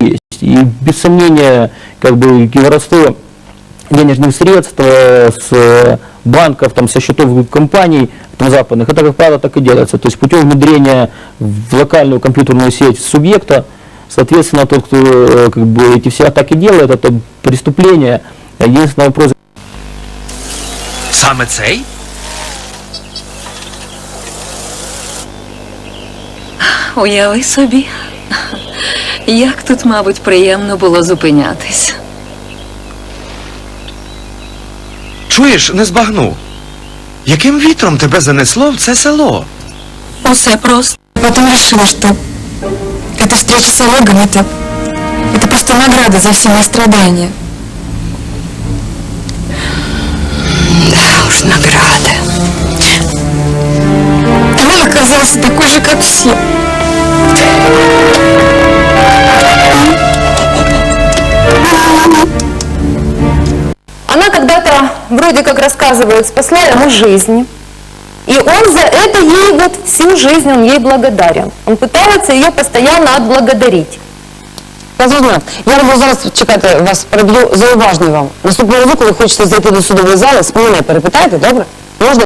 есть. И без сомнения, как бы воровство денежных средств с банков, там, со счетов компаний там, западных, это, как правило, так и делается. То есть путем внедрения в локальную компьютерную сеть субъекта, соответственно, тот, кто э, как бы, эти все атаки делает, это преступление. Единственный вопрос, Саме цей? Уяви собі, як тут, мабуть, приємно було зупинятись. Чуєш, не збагну. Яким вітром тебе занесло в це село? Усе просто. Потом решила, что эта встреча с Олегом это, это просто награда за все мои страдания. вроде как рассказывает, спасла ему жизнь. И он за это ей вот всю жизнь, он ей благодарен. Он пытается ее постоянно отблагодарить. Казуна, я не буду зараз чекати вас, переб'ю зауважую вам. Наступного разу, коли хочете зайти до судової зали, з мене перепитайте, добре? Можна?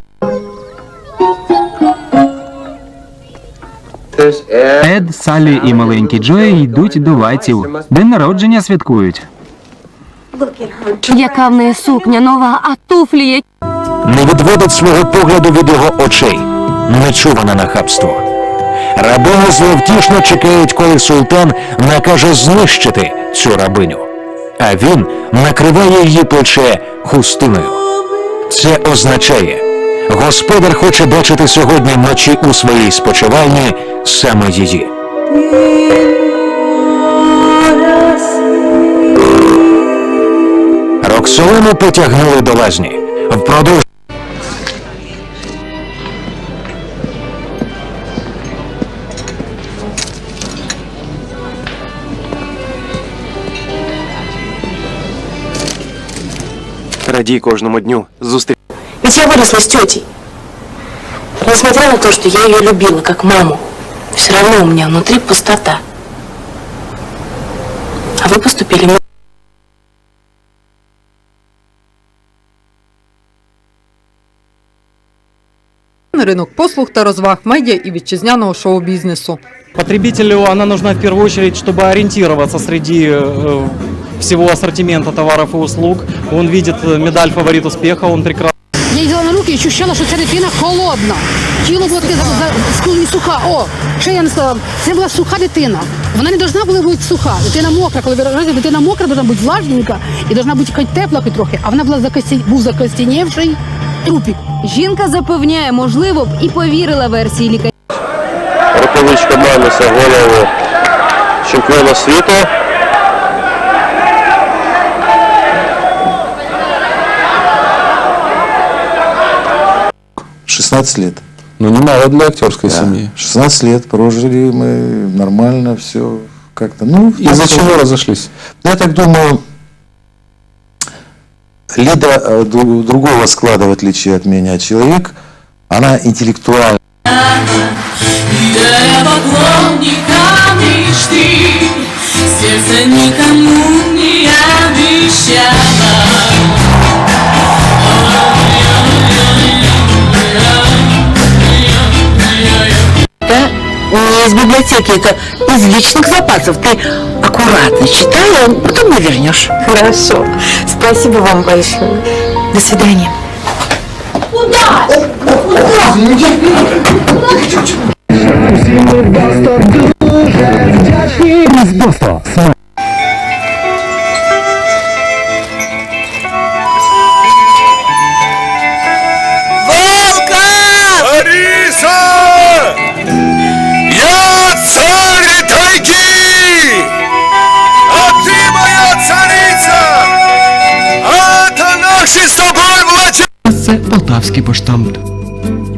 Ед, Саллі і маленький Джої йдуть до вайців. День народження святкують. Яка в неї сукня нова, а туфлі які. не відводить свого погляду від його очей. Нечуване нахабство. Рабині зловтішно чекають, коли султан накаже знищити цю рабиню. А він накриває її плече хустиною. Це означає, господар хоче бачити сьогодні вночі у своїй спочивальні саме її. Роксолану потягнули до лазні. Впродовж Радій кожному дню. Зустріч. Ведь я выросла с тетей. Несмотря на то, что я ее любила как маму, все равно у меня внутри пустота. А вы поступили м- ринок послуг та розваг медіа і вітчизняного шоу-бізнесу. Потребителю она нужна в первую очередь, чтобы ориентироваться среди э, всего ассортимента товаров и услуг. Он видит э, медаль фаворит успеха, он прекрасно Я їздила на руки і ощущала, що ця дитина холодна. Тіло було таке за, за, за, суха. О, що я не сказала? Це була суха дитина. Вона не повинна була бути суха. Дитина мокра. Коли ви розумієте, дитина мокра, повинна бути влажненька і повинна бути хоч тепла хоч трохи. А вона була закості... був закостінєвший трупік. Жінка запевняє, можливо б і повірила версії лікаря. Рукавичка Мануса голову чемпіона світу. Шістнадцять лет. Ну, немало для актерской семьи. 16 лет прожили мы нормально, все как-то. Ну, Из-за чего разошлись? Я так думаю, Лида э, дру- другого склада, в отличие от меня, человек, она интеллектуальна. Сердце никому не обещала. не из библиотеки, это из личных запасов. Ты аккуратно читай, а потом не вернешь. Хорошо. Спасибо вам большое. До свидания. Ариса! Полтавський поштамт.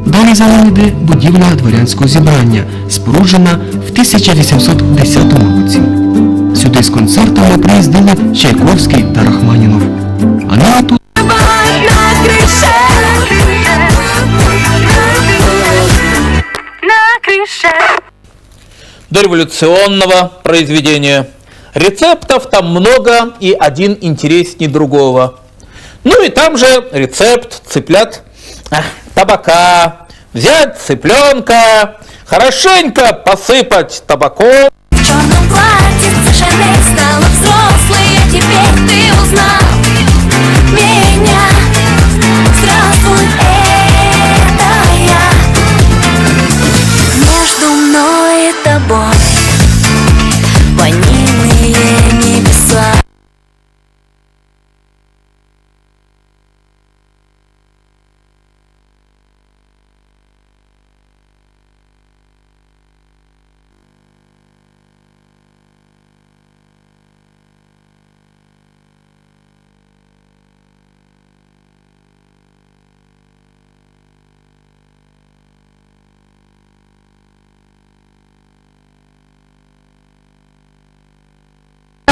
Далі за ним йде будівля дворянського зібрання, споруджена в 1810 році. Сюди з концертами приїздили Чайковський та Рахманінов. А нині тут дореволюционного произведения Рецептов там много, и один интереснее другого. Ну и там же рецепт цыплят табака. Взять цыпленка, хорошенько посыпать табаком,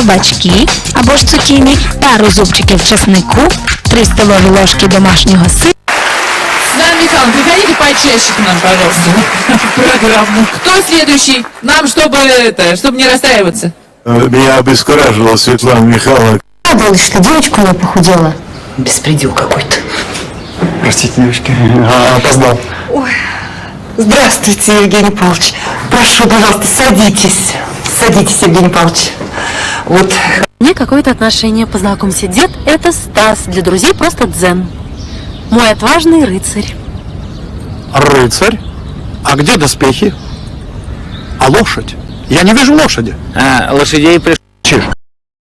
кабачки або ж цукіні, пару зубчиків чеснику, 3 столові ложки домашнього сиру, Светлана Михайловна, приходите почаще к нам, пожалуйста, в программу. Кто следующий? Нам, чтобы это, чтобы не расстраиваться. Меня обескуражила Светлана Михайловна. Радовалась, что девочка у меня похудела. Беспредел какой-то. Простите, девочки, опоздал. Здравствуйте, Евгений Павлович. Прошу, пожалуйста, садитесь. Садитесь, Евгений Павлович. Вот Мне какое-то отношение, познакомься. Дед – это Стас, для друзей просто Дзен. Мой отважный рыцарь. Рыцарь? А где доспехи? А лошадь? Я не вижу лошади. А, лошадей пришли.